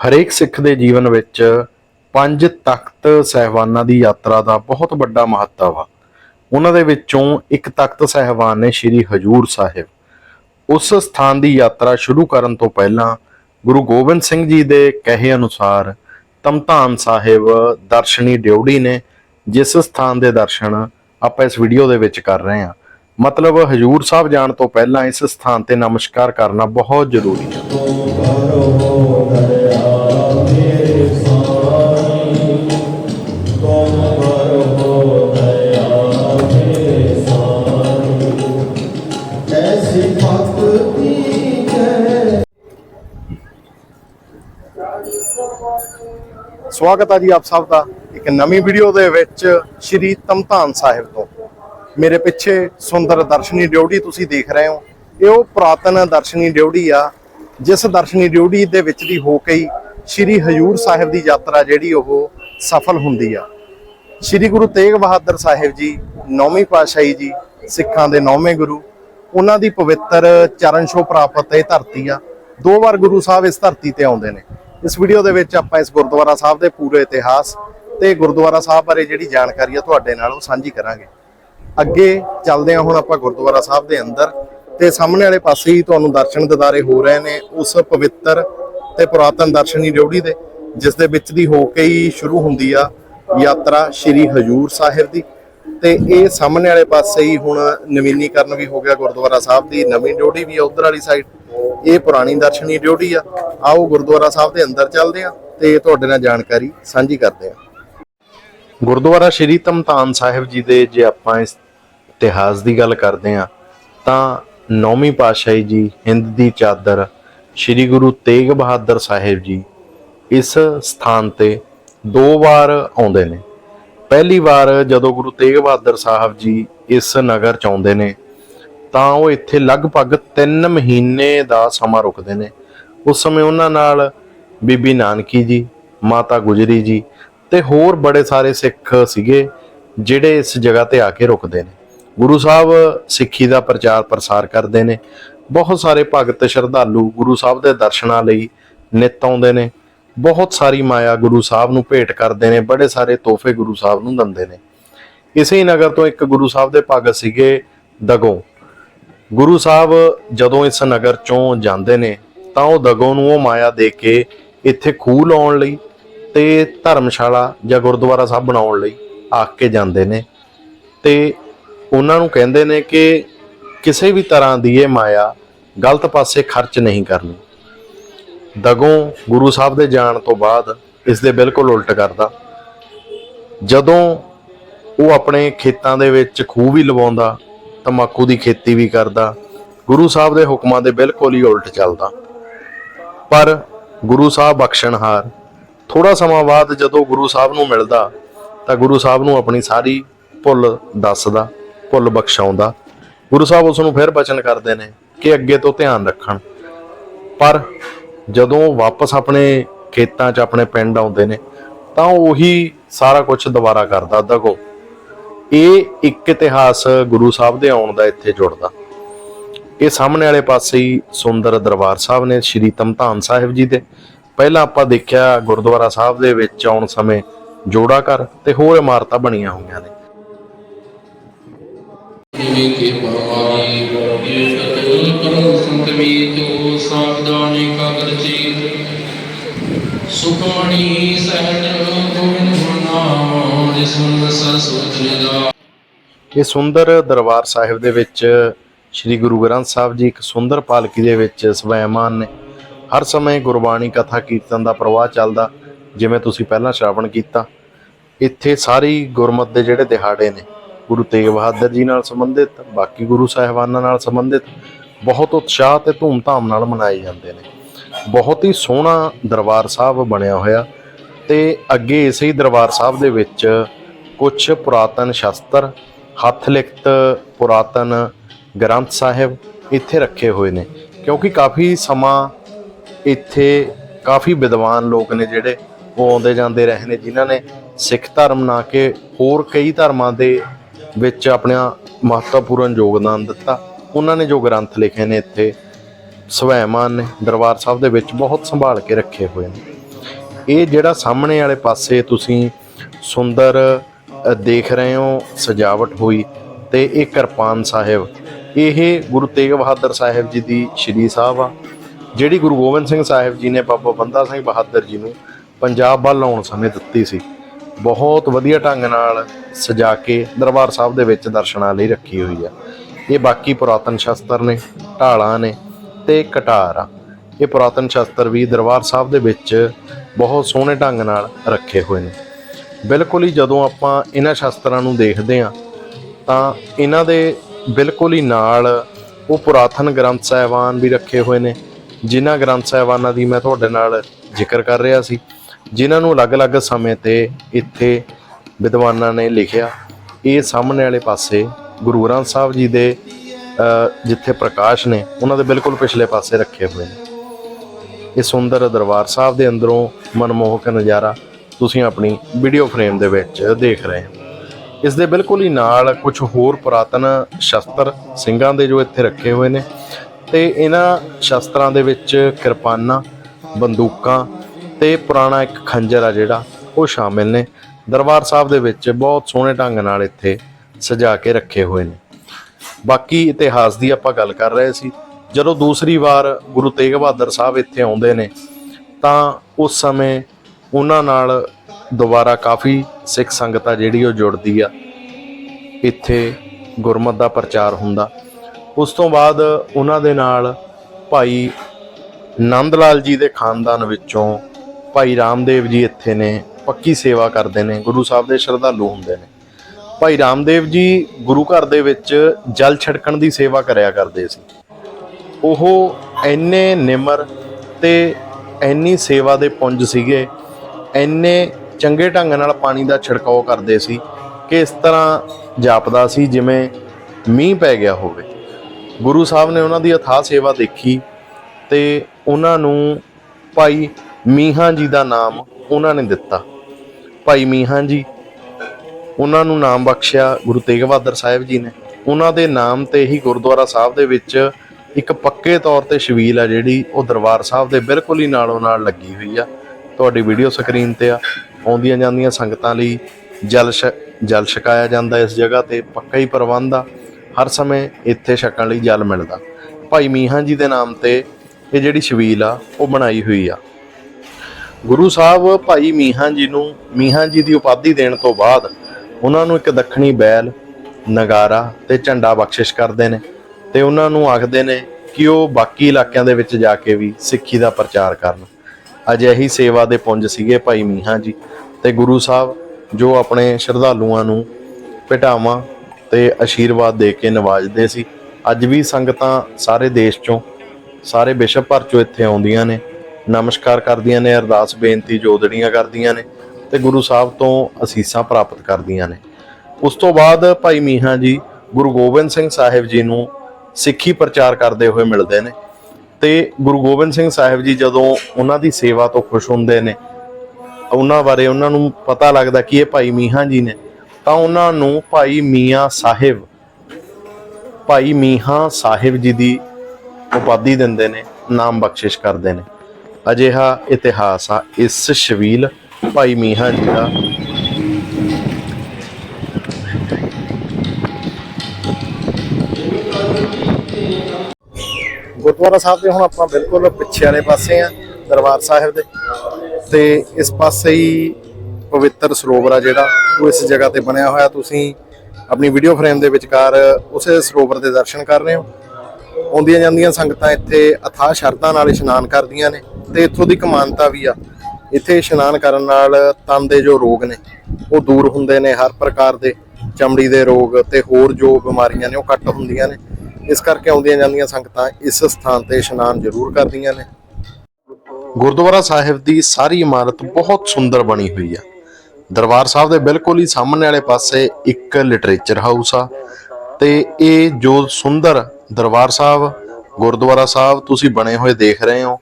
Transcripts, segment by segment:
ਹਰੇਕ ਸਿੱਖ ਦੇ ਜੀਵਨ ਵਿੱਚ ਪੰਜ ਤਖਤ ਸਹਿਬਾਨਾਂ ਦੀ ਯਾਤਰਾ ਦਾ ਬਹੁਤ ਵੱਡਾ ਮਹੱਤਵ ਆ। ਉਹਨਾਂ ਦੇ ਵਿੱਚੋਂ ਇੱਕ ਤਖਤ ਸਹਿਬਾਨ ਨੇ ਸ੍ਰੀ ਹਜੂਰ ਸਾਹਿਬ। ਉਸ ਸਥਾਨ ਦੀ ਯਾਤਰਾ ਸ਼ੁਰੂ ਕਰਨ ਤੋਂ ਪਹਿਲਾਂ ਗੁਰੂ ਗੋਬਿੰਦ ਸਿੰਘ ਜੀ ਦੇ ਕਹੇ ਅਨੁਸਾਰ ਤਮਤਾਨ ਸਾਹਿਬ ਦਰਸ਼ਨੀ ਡਿਉੜੀ ਨੇ ਜਿਸ ਸਥਾਨ ਦੇ ਦਰਸ਼ਨ ਆਪਾਂ ਇਸ ਵੀਡੀਓ ਦੇ ਵਿੱਚ ਕਰ ਰਹੇ ਹਾਂ। ਮਤਲਬ ਹਜੂਰ ਸਾਹਿਬ ਜਾਣ ਤੋਂ ਪਹਿਲਾਂ ਇਸ ਸਥਾਨ ਤੇ ਨਮਸਕਾਰ ਕਰਨਾ ਬਹੁਤ ਜ਼ਰੂਰੀ ਹੈ। ਸਵਾਗਤ ਆ ਜੀ ਆਪ ਸਭ ਦਾ ਇੱਕ ਨਵੀਂ ਵੀਡੀਓ ਦੇ ਵਿੱਚ ਸ਼੍ਰੀ ਤਮਤਾਨ ਸਾਹਿਬ ਤੋਂ। ਮੇਰੇ ਪਿੱਛੇ ਸੁੰਦਰ ਦਰਸ਼ਨੀ ਡਿਊਟੀ ਤੁਸੀਂ ਦੇਖ ਰਹੇ ਹੋ। ਇਹ ਉਹ ਪੁਰਾਤਨ ਦਰਸ਼ਨੀ ਡਿਉੜੀ ਆ, ਜਿਸ ਦਰਸ਼ਨੀ ਡਿਊਟੀ ਦੇ ਵਿੱਚ ਦੀ ਹੋ ਕੇ ਸ਼੍ਰੀ ਹਜੂਰ ਸਾਹਿਬ ਦੀ ਯਾਤਰਾ ਜਿਹੜੀ ਉਹ ਸਫਲ ਹੁੰਦੀ ਆ। ਸ਼੍ਰੀ ਗੁਰੂ ਤੇਗ ਬਹਾਦਰ ਸਾਹਿਬ ਜੀ, ਨੌਵੀਂ ਪਾਤਸ਼ਾਹੀ ਜੀ, ਸਿੱਖਾਂ ਦੇ ਨੌਵੇਂ ਗੁਰੂ, ਉਹਨਾਂ ਦੀ ਪਵਿੱਤਰ ਚਰਨ ਛੋਹ ਪ੍ਰਾਪਤ ਇਹ ਧਰਤੀ ਆ। ਦੋ ਵਾਰ ਗੁਰੂ ਸਾਹਿਬ ਇਸ ਧਰਤੀ ਤੇ ਆਉਂਦੇ ਨੇ। ਇਸ ਵੀਡੀਓ ਦੇ ਵਿੱਚ ਆਪਾਂ ਇਸ ਗੁਰਦੁਆਰਾ ਸਾਹਿਬ ਦੇ ਪੂਰੇ ਇਤਿਹਾਸ ਤੇ ਗੁਰਦੁਆਰਾ ਸਾਹਿਬ ਬਾਰੇ ਜਿਹੜੀ ਜਾਣਕਾਰੀ ਆ ਤੁਹਾਡੇ ਨਾਲ ਉਹ ਸਾਂਝੀ ਕਰਾਂਗੇ। ਅੱਗੇ ਚੱਲਦੇ ਹਾਂ ਹੁਣ ਆਪਾਂ ਗੁਰਦੁਆਰਾ ਸਾਹਿਬ ਦੇ ਅੰਦਰ ਤੇ ਸਾਹਮਣੇ ਵਾਲੇ ਪਾਸੇ ਹੀ ਤੁਹਾਨੂੰ ਦਰਸ਼ਨ ਦਿਦਾਰੇ ਹੋ ਰਹੇ ਨੇ ਉਸ ਪਵਿੱਤਰ ਤੇ ਪੁਰਾਤਨ ਦਰਸ਼ਨੀ ਡਿਉੜੀ ਦੇ, ਜਿਸ ਦੇ ਵਿੱਚ ਦੀ ਹੋ ਕੇ ਹੀ ਸ਼ੁਰੂ ਹੁੰਦੀ ਆ ਯਾਤਰਾ ਸ਼੍ਰੀ ਹਜੂਰ ਸਾਹਿਬ ਦੀ। ਤੇ ਇਹ ਸਾਹਮਣੇ ਵਾਲੇ ਪਾਸੇ ਹੀ ਹੁਣ ਨਵੀਨੀਕਰਨ ਵੀ ਹੋ ਗਿਆ ਗੁਰਦੁਆਰਾ ਸਾਹਿਬ ਦੀ, ਨਵੀਂ ਡਿਉੜੀ ਵੀ ਆ ਉਧਰ ਵਾਲੀ ਸਾਈਡ ਇਹ ਪੁਰਾਣੀ ਦਰਸ਼ਨੀ ਡਿਉੜੀ ਆ। ਆਓ ਗੁਰਦੁਆਰਾ ਸਾਹਿਬ ਦੇ ਅੰਦਰ ਚੱਲਦੇ ਆ ਤੇ ਤੁਹਾਡੇ ਨਾਲ ਜਾਣਕਾਰੀ ਸਾਂਝੀ ਕਰਦੇ ਆ ਗੁਰਦੁਆਰਾ ਸ਼੍ਰੀ ਤਮਤਾਨ ਸਾਹਿਬ ਜੀ ਦੇ ਜੇ ਆਪਾਂ ਇਸ ਇਤਿਹਾਸ ਦੀ ਗੱਲ ਕਰਦੇ ਆ ਤਾਂ ਨੌਵੀਂ ਪਾਤਸ਼ਾਹੀ ਜੀ ਹਿੰਦ ਦੀ ਚਾਦਰ ਸ਼੍ਰੀ ਗੁਰੂ ਤੇਗ ਬਹਾਦਰ ਸਾਹਿਬ ਜੀ ਇਸ ਸਥਾਨ ਤੇ ਦੋ ਵਾਰ ਆਉਂਦੇ ਨੇ। ਪਹਿਲੀ ਵਾਰ ਜਦੋਂ ਗੁਰੂ ਤੇਗ ਬਹਾਦਰ ਸਾਹਿਬ ਜੀ ਇਸ ਨਗਰ ਚ ਆਉਂਦੇ ਨੇ, ਤਾਂ ਉਹ ਇੱਥੇ ਲਗਭਗ 3 ਮਹੀਨੇ ਦਾ ਸਮਾਂ ਰੁਕਦੇ ਨੇ। ਉਸ ਸਮੇਂ ਉਹਨਾਂ ਨਾਲ ਬੀਬੀ ਨਾਨਕੀ ਜੀ, ਮਾਤਾ ਗੁਜਰੀ ਜੀ ਤੇ ਹੋਰ ਬੜੇ ਸਾਰੇ ਸਿੱਖ ਸੀਗੇ ਜਿਹੜੇ ਇਸ ਜਗ੍ਹਾ ਤੇ ਆ ਕੇ ਰੁਕਦੇ ਨੇ। ਗੁਰੂ ਸਾਹਿਬ ਸਿੱਖੀ ਦਾ ਪ੍ਰਚਾਰ ਪ੍ਰਸਾਰ ਕਰਦੇ ਨੇ। ਬਹੁਤ ਸਾਰੇ ਭਗਤ ਸ਼ਰਧਾਲੂ ਗੁਰੂ ਸਾਹਿਬ ਦੇ ਦਰਸ਼ਨਾਂ ਲਈ ਨਿਤ ਆਉਂਦੇ ਨੇ। ਬਹੁਤ ਸਾਰੀ ਮਾਇਆ ਗੁਰੂ ਸਾਹਿਬ ਨੂੰ ਭੇਟ ਕਰਦੇ ਨੇ, ਬੜੇ ਸਾਰੇ ਤੋਹਫੇ ਗੁਰੂ ਸਾਹਿਬ ਨੂੰ ਦਿੰਦੇ ਨੇ। ਇਸੇ ਨਗਰ ਤੋਂ ਇੱਕ ਗੁਰੂ ਸਾਹਿਬ ਦੇ ਭਗਤ ਸੀਗੇ ਦਗੋਂ। ਗੁਰੂ ਸਾਹਿਬ ਜਦੋਂ ਇਸ ਨਗਰ ਚੋਂ ਜਾਂਦੇ ਨੇ, ਤਾਂ ਉਹ ਦਗੋਂ ਨੂੰ ਉਹ ਮਾਇਆ ਦੇ ਕੇ ਇੱਥੇ ਖੂਹ ਲਾਉਣ ਲਈ ਤੇ ਧਰਮਸ਼ਾਲਾ ਜਾਂ ਗੁਰਦੁਆਰਾ ਸਾਹਿਬ ਬਣਾਉਣ ਲਈ ਆਖ ਕੇ ਜਾਂਦੇ ਨੇ। ਤੇ ਉਹਨਾਂ ਨੂੰ ਕਹਿੰਦੇ ਨੇ ਕਿ ਕਿਸੇ ਵੀ ਤਰ੍ਹਾਂ ਦੀ ਇਹ ਮਾਇਆ ਗਲਤ ਪਾਸੇ ਖਰਚ ਨਹੀਂ ਕਰਨੀ। ਦਗੋਂ ਗੁਰੂ ਸਾਹਿਬ ਦੇ ਜਾਣ ਤੋਂ ਬਾਅਦ ਇਸ ਦੇ ਬਿਲਕੁਲ ਉਲਟ ਕਰਦਾ। ਜਦੋਂ ਉਹ ਆਪਣੇ ਖੇਤਾਂ ਦੇ ਵਿੱਚ ਖੂਹ ਵੀ ਲਵਾਉਂਦਾ, ਤਮਾਕੂ ਦੀ ਖੇਤੀ ਵੀ ਕਰਦਾ, ਗੁਰੂ ਸਾਹਿਬ ਦੇ ਹੁਕਮਾਂ ਦੇ ਬਿਲਕੁਲ ਹੀ ਉਲਟ ਚੱਲਦਾ। ਪਰ ਗੁਰੂ ਸਾਹਿਬ ਬਖਸ਼ਣਹਾਰ ਥੋੜਾ ਸਮਾਂ ਬਾਅਦ ਜਦੋਂ ਗੁਰੂ ਸਾਹਿਬ ਨੂੰ ਮਿਲਦਾ, ਤਾਂ ਗੁਰੂ ਸਾਹਿਬ ਨੂੰ ਆਪਣੀ ਸਾਰੀ ਭੁੱਲ ਦੱਸਦਾ। ਭੁੱਲ ਬਖਸ਼ਾਉਂਦਾ। ਗੁਰੂ ਸਾਹਿਬ ਉਸ ਨੂੰ ਫਿਰ ਬਚਨ ਕਰਦੇ ਨੇ ਕਿ ਅੱਗੇ ਤੋਂ ਧਿਆਨ ਰੱਖਣ। ਪਰ ਜਦੋਂ ਵਾਪਸ ਆਪਣੇ ਖੇਤਾਂ 'ਚ ਆਪਣੇ ਪਿੰਡ ਆਉਂਦੇ ਨੇ, ਤਾਂ ਉਹੀ ਸਾਰਾ ਕੁਝ ਦੁਬਾਰਾ ਕਰਦਾ, ਦਗੋ। ਇਹ ਇੱਕ ਇਤਿਹਾਸ ਗੁਰੂ ਸਾਹਿਬ ਦੇ ਆਉਣ ਦਾ ਇੱਥੇ ਜੁੜਦਾ। ਇਹ ਸਾਹਮਣੇ ਵਾਲੇ ਪਾਸੇ ਹੀ ਸੁੰਦਰ ਦਰਬਾਰ ਸਾਹਿਬ ਨੇ, ਸ਼੍ਰੀ ਤਮਤਾਨ ਸਾਹਿਬ ਜੀ ਦੇ। ਪਹਿਲਾਂ ਆਪਾਂ ਦੇਖਿਆ ਗੁਰਦੁਆਰਾ ਸਾਹਿਬ ਦੇ ਵਿੱਚ ਆਉਣ ਸਮੇਂ ਜੋੜਾ ਘਰ ਤੇ ਹੋਰ ਇਮਾਰਤਾਂ ਬਣੀਆਂ ਹੋਈਆਂ ਨੇ। ਜਿਵੇਂ ਕਿ ਪਰਵਾਹੀ ਇਹ ਕਤਲ ਕਰਮ ਸੰਤਮੀ ਤੋ ਸਾਵਧਾਨੀ ਕਾਗਰ ਚੀਤ। ਸੁਖਮਣੀ ਸਹਿਜ ਗੋਬਿੰਦ ਨਾਮ ਜਿਸ ਮਨ ਸਸੁਤ ਇਹ ਸੁੰਦਰ ਦਰਬਾਰ ਸਾਹਿਬ ਦੇ ਵਿੱਚ ਸ੍ਰੀ ਗੁਰੂ ਗ੍ਰੰਥ ਸਾਹਿਬ ਜੀ ਇੱਕ ਸੁੰਦਰ ਪਾਲਕੀ ਦੇ ਵਿੱਚ ਸਵੈਮਾਨ ਨੇ। ਹਰ ਸਮੇਂ ਗੁਰਬਾਣੀ ਕਥਾ ਕੀਰਤਨ ਦਾ ਪ੍ਰਵਾਹ ਚੱਲਦਾ, ਜਿਵੇਂ ਤੁਸੀਂ ਪਹਿਲਾਂ ਸ਼ਰਾਵਣ ਕੀਤਾ। ਇੱਥੇ ਸਾਰੀ ਗੁਰਮਤ ਦੇ ਜਿਹੜੇ ਦਿਹਾੜੇ ਨੇ ਗੁਰੂ ਤੇਗ ਬਹਾਦਰ ਜੀ ਨਾਲ ਸੰਬੰਧਿਤ, ਬਾਕੀ ਗੁਰੂ ਸਾਹਿਬਾਨਾਂ ਨਾਲ ਸੰਬੰਧਿਤ, ਬਹੁਤ ਉਤਸ਼ਾਹ ਤੇ ਧੂਮਧਾਮ ਨਾਲ ਮਨਾਏ ਜਾਂਦੇ ਨੇ। ਬਹੁਤ ਹੀ ਸੋਹਣਾ ਦਰਬਾਰ ਸਾਹਿਬ ਬਣਿਆ ਹੋਇਆ ਤੇ ਅੱਗੇ ਇਸੇ ਹੀ ਦਰਬਾਰ ਸਾਹਿਬ ਦੇ ਵਿੱਚ ਕੁਝ ਪੁਰਾਤਨ ਸ਼ਸਤਰ, ਹੱਥ ਲਿਖਤ ਪੁਰਾਤਨ ਗ੍ਰੰਥ ਸਾਹਿਬ ਇੱਥੇ ਰੱਖੇ ਹੋਏ ਨੇ। ਕਿਉਂਕਿ ਕਾਫੀ ਸਮਾਂ ਇੱਥੇ ਕਾਫੀ ਵਿਦਵਾਨ ਲੋਕ ਨੇ ਜਿਹੜੇ ਉਹ ਆਉਂਦੇ ਜਾਂਦੇ ਰਹੇ ਨੇ, ਜਿਨ੍ਹਾਂ ਨੇ ਸਿੱਖ ਧਰਮ ਨਾ ਕਿ ਹੋਰ ਕਈ ਧਰਮਾਂ ਦੇ ਵਿੱਚ ਆਪਣਾ ਮਹੱਤਵਪੂਰਨ ਯੋਗਦਾਨ ਦਿੱਤਾ। ਉਹਨਾਂ ਨੇ ਜੋ ਗ੍ਰੰਥ ਲਿਖੇ ਨੇ ਇੱਥੇ, ਸਵੈਮਾਨ ਨੇ, ਦਰਬਾਰ ਸਾਹਿਬ ਦੇ ਵਿੱਚ ਬਹੁਤ ਸੰਭਾਲ ਕੇ ਰੱਖੇ ਹੋਏ ਨੇ। ਇਹ ਜਿਹੜਾ ਸਾਹਮਣੇ ਵਾਲੇ ਪਾਸੇ ਤੁਸੀਂ ਸੁੰਦਰ ਦੇਖ ਰਹੇ ਹੋ, ਸਜਾਵਟ ਹੋਈ ਤੇ ਇਹ ਕਿਰਪਾਨ ਸਾਹਿਬ, ਇਹ ਗੁਰੂ ਤੇਗ ਬਹਾਦਰ ਸਾਹਿਬ ਜੀ ਦੀ ਸ਼੍ਰੀ ਸਾਹਿਬ ਆ, ਜਿਹੜੀ ਗੁਰੂ ਗੋਬਿੰਦ ਸਿੰਘ ਸਾਹਿਬ ਜੀ ਨੇ ਬਾਬਾ ਬੰਦਾ ਸਿੰਘ ਬਹਾਦਰ ਜੀ ਨੂੰ ਪੰਜਾਬ ਵੱਲ ਆਉਣ ਸਮੇਂ ਦਿੱਤੀ ਸੀ। ਬਹੁਤ ਵਧੀਆ ਢੰਗ ਨਾਲ ਸਜਾ ਕੇ ਦਰਬਾਰ ਸਾਹਿਬ ਦੇ ਵਿੱਚ ਦਰਸ਼ਨਾਂ ਲਈ ਰੱਖੀ ਹੋਈ ਆ ਇਹ ਬਾਕੀ ਪੁਰਾਤਨ ਸ਼ਸਤਰ ਨੇ, ਢਾਲਾਂ ਨੇ ਤੇ ਕਟਾਰ ਆ। ਇਹ ਪੁਰਾਤਨ ਸ਼ਸਤਰ ਵੀ ਦਰਬਾਰ ਸਾਹਿਬ ਦੇ ਵਿੱਚ ਬਹੁਤ ਸੋਹਣੇ ਢੰਗ ਨਾਲ ਰੱਖੇ ਹੋਏ ਨੇ। ਬਿਲਕੁਲ ਹੀ ਜਦੋਂ ਆਪਾਂ ਇਹਨਾਂ ਸ਼ਸਤਰਾਂ ਨੂੰ ਦੇਖਦੇ ਆ ਤਾਂ ਇਹਨਾਂ ਦੇ ਬਿਲਕੁਲ ਹੀ ਨਾਲ ਉਹ ਪੁਰਾਤਨ ਗ੍ਰੰਥ ਸਾਹਿਬਾਨ ਵੀ ਰੱਖੇ ਹੋਏ ਨੇ, ਜਿਨ੍ਹਾਂ ਗ੍ਰੰਥ ਸਾਹਿਬਾਨਾਂ ਦੀ ਮੈਂ ਤੁਹਾਡੇ ਨਾਲ ਜ਼ਿਕਰ ਕਰ ਰਿਹਾ ਸੀ। ਜਿਨ੍ਹਾਂ ਨੂੰ ਅਲੱਗ-ਅਲੱਗ ਸਮੇਂ ਤੇ ਇੱਥੇ ਵਿਦਵਾਨਾਂ ਨੇ ਲਿਖਿਆ, ਇਹ ਸਾਹਮਣੇ ਵਾਲੇ ਪਾਸੇ ਗੁਰੂ ਗ੍ਰੰਥ ਸਾਹਿਬ ਜੀ ਦੇ ਜਿੱਥੇ ਪ੍ਰਕਾਸ਼ ਨੇ, ਉਹਨਾਂ ਦੇ ਬਿਲਕੁਲ ਪਿਛਲੇ ਪਾਸੇ ਰੱਖੇ ਹੋਏ ਨੇ। ਇਹ ਸੁੰਦਰ ਦਰਬਾਰ ਸਾਹਿਬ ਦੇ ਅੰਦਰੋਂ ਮਨਮੋਹਕ ਨਜ਼ਾਰਾ ਤੁਸੀਂ ਆਪਣੀ ਵੀਡੀਓ ਫਰੇਮ ਦੇ ਵਿੱਚ ਦੇਖ ਰਹੇ ਹੋ। ਇਸ ਦੇ ਬਿਲਕੁਲ ਹੀ ਨਾਲ ਕੁਝ ਹੋਰ ਪੁਰਾਤਨ ਸ਼ਸਤਰ ਸਿੰਘਾਂ ਦੇ ਜੋ ਇੱਥੇ ਰੱਖੇ ਹੋਏ ਨੇ ਤੇ ਇਹਨਾਂ ਸ਼ਸਤਰਾਂ ਦੇ ਵਿੱਚ ਕਿਰਪਾਨਾਂ, ਬੰਦੂਕਾਂ ਤੇ ਪੁਰਾਣਾ ਇੱਕ ਖੰਜਰ ਆ ਜਿਹੜਾ, ਉਹ ਸ਼ਾਮਿਲ ਨੇ। ਦਰਬਾਰ ਸਾਹਿਬ ਦੇ ਵਿੱਚ ਬਹੁਤ ਸੋਹਣੇ ਢੰਗ ਨਾਲ ਇੱਥੇ ਸਜਾ ਕੇ ਰੱਖੇ ਹੋਏ ਨੇ। ਬਾਕੀ ਇਤਿਹਾਸ ਦੀ ਆਪਾਂ ਗੱਲ ਕਰ ਰਹੇ ਸੀ, ਜਦੋਂ ਦੂਸਰੀ ਵਾਰ ਗੁਰੂ ਤੇਗ ਬਹਾਦਰ ਸਾਹਿਬ ਇੱਥੇ ਆਉਂਦੇ ਨੇ, ਤਾਂ ਉਸ ਸਮੇਂ ਉਹਨਾਂ ਨਾਲ ਦੁਬਾਰਾ ਕਾਫੀ ਸਿੱਖ ਸੰਗਤ ਆ ਜਿਹੜੀ ਉਹ ਜੁੜਦੀ ਆ। ਇੱਥੇ ਗੁਰਮਤ ਦਾ ਪ੍ਰਚਾਰ ਹੁੰਦਾ। ਉਸ ਤੋਂ ਬਾਅਦ ਉਹਨਾਂ ਦੇ ਨਾਲ ਭਾਈ ਨੰਦ ਲਾਲ ਜੀ ਦੇ ਖਾਨਦਾਨ ਵਿੱਚੋਂ ਭਾਈ ਰਾਮਦੇਵ ਜੀ ਇੱਥੇ ਨੇ, ਪੱਕੀ ਸੇਵਾ ਕਰਦੇ ਨੇ, ਗੁਰੂ ਸਾਹਿਬ ਦੇ ਸ਼ਰਧਾਲੂ ਹੁੰਦੇ ਨੇ। ਭਾਈ ਰਾਮਦੇਵ ਜੀ ਗੁਰੂ ਘਰ ਦੇ ਵਿੱਚ ਜਲ ਛਿੜਕਣ ਦੀ ਸੇਵਾ ਕਰਿਆ ਕਰਦੇ ਸੀ। ਉਹ ਐਨੇ ਨਿਮਰ ਤੇ ਐਨੀ ਸੇਵਾ ਦੇ ਪੁੰਜ ਸੀਗੇ ਐਨੇ ਚੰਗੇ ਢੰਗ ਨਾਲ ਪਾਣੀ ਦਾ ਛਿੜਕਾਓ ਕਰਦੇ ਸੀ ਕਿ ਇਸ ਤਰ੍ਹਾਂ ਜਾਪਦਾ ਸੀ ਜਿਵੇਂ ਮੀਂਹ ਪੈ ਗਿਆ ਹੋਵੇ। ਗੁਰੂ ਸਾਹਿਬ ਨੇ ਉਹਨਾਂ ਦੀ ਅਥਾਹ ਸੇਵਾ ਦੇਖੀ ਤੇ ਉਹਨਾਂ ਨੂੰ ਭਾਈ ਮੀਹਾਂ ਜੀ ਦਾ ਨਾਮ ਉਹਨਾਂ ਨੇ ਦਿੱਤਾ। ਭਾਈ ਮੀਹਾਂ ਜੀ, ਉਹਨਾਂ ਨੂੰ ਨਾਮ ਬਖਸ਼ਿਆ ਗੁਰੂ ਤੇਗ ਬਹਾਦਰ ਸਾਹਿਬ ਜੀ ਨੇ। ਉਹਨਾਂ ਦੇ ਨਾਮ ਤੇ ਹੀ ਗੁਰਦੁਆਰਾ ਸਾਹਿਬ ਦੇ ਵਿੱਚ ਇੱਕ ਪੱਕੇ ਤੌਰ ਤੇ ਛਬੀਲ ਆ ਜਿਹੜੀ, ਉਹ ਦਰਬਾਰ ਸਾਹਿਬ ਦੇ ਬਿਲਕੁਲ ਹੀ ਨਾਲੋਂ ਨਾਲ ਲੱਗੀ ਹੋਈ ਆ। ਤੁਹਾਡੀ ਵੀਡੀਓ ਸਕਰੀਨ ਤੇ ਆ। ਆਉਂਦੀਆਂ ਜਾਂਦੀਆਂ ਸੰਗਤਾਂ ਲਈ ਜਲ ਛ- ਜਲ ਛਕਾਇਆ ਜਾਂਦਾ ਇਸ ਜਗ੍ਹਾ ਤੇ, ਪੱਕਾ ਹੀ ਪ੍ਰਬੰਧ ਆ। ਹਰ ਸਮੇਂ ਇੱਥੇ ਛਕਣ ਲਈ ਜਲ ਮਿਲਦਾ। ਭਾਈ ਮੀਹਾਂ ਜੀ ਦੇ ਨਾਮ ਤੇ ਇਹ ਜਿਹੜੀ ਛਬੀਲ ਆ, ਉਹ ਬਣਾਈ ਹੋਈ ਆ। ਗੁਰੂ ਸਾਹਿਬ ਭਾਈ ਮੀਹਾਂ ਜੀ ਨੂੰ, ਮੀਹਾਂ ਜੀ ਦੀ ਉਪਾਧੀ ਦੇਣ ਤੋਂ ਬਾਅਦ ਉਹਨਾਂ ਨੂੰ ਇੱਕ ਦੱਖਣੀ ਬੈਲ, ਨਗਾਰਾ ਤੇ ਝੰਡਾ ਬਖਸ਼ਿਸ਼ ਕਰਦੇ ਨੇ ਤੇ ਉਹਨਾਂ ਨੂੰ ਆਖਦੇ ਨੇ ਕਿ ਉਹ ਬਾਕੀ ਇਲਾਕਿਆਂ ਦੇ ਵਿੱਚ ਜਾ ਕੇ ਵੀ ਸਿੱਖੀ ਦਾ ਪ੍ਰਚਾਰ ਕਰਨ। ਅਜਿਹੀ ਸੇਵਾ ਦੇ ਪੁੰਜ ਸੀਗੇ ਭਾਈ ਮੀਹਾਂ ਜੀ ਤੇ ਗੁਰੂ ਸਾਹਿਬ ਜੋ ਆਪਣੇ ਸ਼ਰਧਾਲੂਆਂ ਨੂੰ ਭੇਟਾਵਾਂ ਤੇ ਆਸ਼ੀਰਵਾਦ ਦੇ ਕੇ ਨਵਾਜਦੇ ਸੀ। ਅੱਜ ਵੀ ਸੰਗਤਾਂ ਸਾਰੇ ਦੇਸ਼ ਚੋਂ, ਸਾਰੇ ਵਿਸ਼ਵ ਭਰ ਚੋਂ ਇੱਥੇ ਆਉਂਦੀਆਂ ਨੇ। ਨਮਸਕਾਰ ਕਰਦੀਆਂ ਨੇ, ਅਰਦਾਸ ਬੇਨਤੀ ਜੋਦੜੀਆਂ ਕਰਦੀਆਂ ਨੇ ਤੇ ਗੁਰੂ ਸਾਹਿਬ ਤੋਂ ਅਸੀਸਾਂ ਪ੍ਰਾਪਤ ਕਰਦੀਆਂ ਨੇ। ਉਸ ਤੋਂ ਬਾਅਦ ਭਾਈ ਮੀਹਾਂ ਜੀ ਗੁਰੂ ਗੋਬਿੰਦ ਸਿੰਘ ਸਾਹਿਬ ਜੀ ਨੂੰ ਸਿੱਖੀ ਪ੍ਰਚਾਰ ਕਰਦੇ ਹੋਏ ਮਿਲਦੇ ਨੇ ਤੇ ਗੁਰੂ ਗੋਬਿੰਦ ਸਿੰਘ ਸਾਹਿਬ ਜੀ ਜਦੋਂ ਉਹਨਾਂ ਦੀ ਸੇਵਾ ਤੋਂ ਖੁਸ਼ ਹੁੰਦੇ ਨੇ, ਉਹਨਾਂ ਬਾਰੇ ਉਹਨਾਂ ਨੂੰ ਪਤਾ ਲੱਗਦਾ ਕਿ ਇਹ ਭਾਈ ਮੀਹਾਂ ਜੀ ਨੇ, ਤਾਂ ਉਹਨਾਂ ਨੂੰ ਭਾਈ ਮੀਆਂ ਸਾਹਿਬ, ਭਾਈ ਮੀਹਾਂ ਸਾਹਿਬ ਜੀ ਦੀ ਉਪਾਧੀ ਦਿੰਦੇ ਨੇ, ਨਾਮ ਬਖਸ਼ਿਸ਼ ਕਰਦੇ ਨੇ। ਅਜਿਹਾ ਇਤਿਹਾਸ ਆ, ਇਸ ਸ਼ਵੀਲ ਭਾਈ ਮੀਹਾਂ ਜੀ ਦਾ ਗੁਰਦੁਆਰਾ ਸਾਹਿਬ ਦੇ ਹੁਣ ਆਪਾਂ ਬਿਲਕੁਲ ਪਿੱਛੇ ਵਾਲੇ ਪਾਸੇ ਆ, ਦਰਬਾਰ ਸਾਹਿਬ ਦੇ। ਤੇ ਇਸ ਪਾਸੇ ਹੀ ਪਵਿੱਤਰ ਸਰੋਵਰ ਆ ਜਿਹੜਾ, ਉਹ ਇਸ ਜਗ੍ਹਾ ਤੇ ਬਣਿਆ ਹੋਇਆ। ਤੁਸੀਂ ਆਪਣੀ ਵੀਡੀਓ ਫਰੇਮ ਦੇ ਵਿਚਕਾਰ ਉਸੇ ਸਰੋਵਰ ਦੇ ਦਰਸ਼ਨ ਕਰ ਰਹੇ ਹੋ। ਆਉਂਦੀਆਂ ਜਾਂਦੀਆਂ ਸੰਗਤਾਂ ਇੱਥੇ ਅਥਾਹ ਸ਼ਰਧਾ ਨਾਲ ਇਸ਼ਨਾਨ ਕਰਦੀਆਂ ਨੇ। ਤੇ ਇੱਥੋਂ ਦੀ ਕਮਾਨਤਾ ਵੀ ਆ। ਇੱਥੇ ਇਸ਼ਨਾਨ ਕਰਨ ਨਾਲ ਤਨ ਦੇ ਜੋ ਰੋਗ ਨੇ, ਉਹ ਦੂਰ ਹੁੰਦੇ ਨੇ। ਹਰ ਪ੍ਰਕਾਰ ਦੇ ਚਮੜੀ ਦੇ ਰੋਗ ਤੇ ਹੋਰ ਜੋ ਬਿਮਾਰੀਆਂ ਨੇ, ਉਹ ਘੱਟ ਹੁੰਦੀਆਂ ਨੇ। ਇਸ ਕਰਕੇ ਆਉਂਦੀਆਂ ਜਾਂਦੀਆਂ ਸੰਗਤਾਂ ਇਸ ਸਥਾਨ ਤੇ ਇਸ਼ਨਾਨ ਜ਼ਰੂਰ ਕਰਦੀਆਂ ਨੇ। ਗੁਰਦੁਆਰਾ ਸਾਹਿਬ ਦੀ ਸਾਰੀ ਇਮਾਰਤ ਬਹੁਤ ਸੁੰਦਰ ਬਣੀ ਹੋਈ ਆ। ਦਰਬਾਰ ਸਾਹਿਬ ਦੇ ਬਿਲਕੁਲ ਹੀ ਸਾਹਮਣੇ ਵਾਲੇ ਪਾਸੇ ਇੱਕ ਲਿਟਰੇਚਰ ਹਾਊਸ ਆ। ਤੇ ਇਹ ਜੋ ਸੁੰਦਰ ਦਰਬਾਰ ਸਾਹਿਬ, ਗੁਰਦੁਆਰਾ ਸਾਹਿਬ ਤੁਸੀਂ ਬਣੇ ਹੋਏ ਦੇਖ ਰਹੇ ਹੋ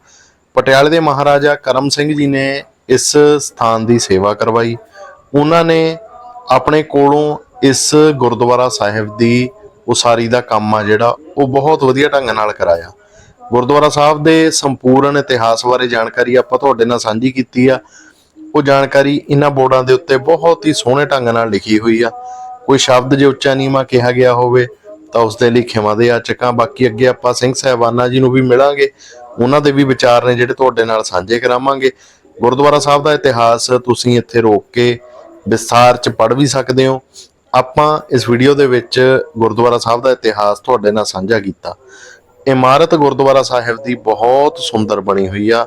ਪਟਿਆਲੇ ਦੇ ਮਹਾਰਾਜਾ ਕਰਮ ਸਿੰਘ ਜੀ ਨੇ ਇਸ ਸਥਾਨ ਦੀ ਸੇਵਾ ਕਰਵਾਈ। ਉਹਨਾਂ ਨੇ ਆਪਣੇ ਕੋਲੋਂ ਇਸ ਗੁਰਦੁਆਰਾ ਸਾਹਿਬ ਦੀ ਉਸਾਰੀ ਦਾ ਕੰਮ ਆ ਜਿਹੜਾ, ਉਹ ਬਹੁਤ ਵਧੀਆ ਢੰਗ ਨਾਲ ਕਰਾਇਆ। ਗੁਰਦੁਆਰਾ ਸਾਹਿਬ ਦੇ ਸੰਪੂਰਨ ਇਤਿਹਾਸ ਬਾਰੇ ਜਾਣਕਾਰੀ ਆਪਾਂ ਤੁਹਾਡੇ ਨਾਲ ਸਾਂਝੀ ਕੀਤੀ ਆ। ਉਹ ਜਾਣਕਾਰੀ ਇਹਨਾਂ ਬੋਰਡਾਂ ਦੇ ਉੱਤੇ ਬਹੁਤ ਹੀ ਸੋਹਣੇ ਢੰਗ ਨਾਲ ਲਿਖੀ ਹੋਈ ਆ। ਕੋਈ ਸ਼ਬਦ ਜੇ ਉੱਚਾ ਨੀਵਾਂ ਕਿਹਾ ਗਿਆ ਹੋਵੇ ਤਾਂ ਉਸ ਦੇ ਲਈ ਖਿਮਾ ਦੇ ਆਚਕਾਂ ਬਾਕੀ ਅੱਗੇ ਆਪਾਂ ਸਿੰਘ ਸਾਹਿਬਾਨਾਂ ਜੀ ਨੂੰ ਵੀ ਮਿਲਾਂਗੇ। ਉਹਨਾਂ ਦੇ ਵੀ ਵਿਚਾਰ ਨੇ ਜਿਹੜੇ ਤੁਹਾਡੇ ਨਾਲ ਸਾਂਝੇ ਕਰਾਵਾਂਗੇ। ਗੁਰਦੁਆਰਾ ਸਾਹਿਬ ਦਾ ਇਤਿਹਾਸ ਤੁਸੀਂ ਇੱਥੇ ਰੋਕ ਕੇ ਵਿਸਥਾਰ ਚ ਪੜ੍ਹ ਵੀ ਸਕਦੇ ਹੋ। ਆਪਾਂ ਇਸ ਵੀਡੀਓ ਦੇ ਵਿੱਚ ਗੁਰਦੁਆਰਾ ਸਾਹਿਬ ਦਾ ਇਤਿਹਾਸ ਤੁਹਾਡੇ ਨਾਲ ਸਾਂਝਾ ਕੀਤਾ। ਇਮਾਰਤ ਗੁਰਦੁਆਰਾ ਸਾਹਿਬ ਦੀ ਬਹੁਤ ਸੁੰਦਰ ਬਣੀ ਹੋਈ ਆ।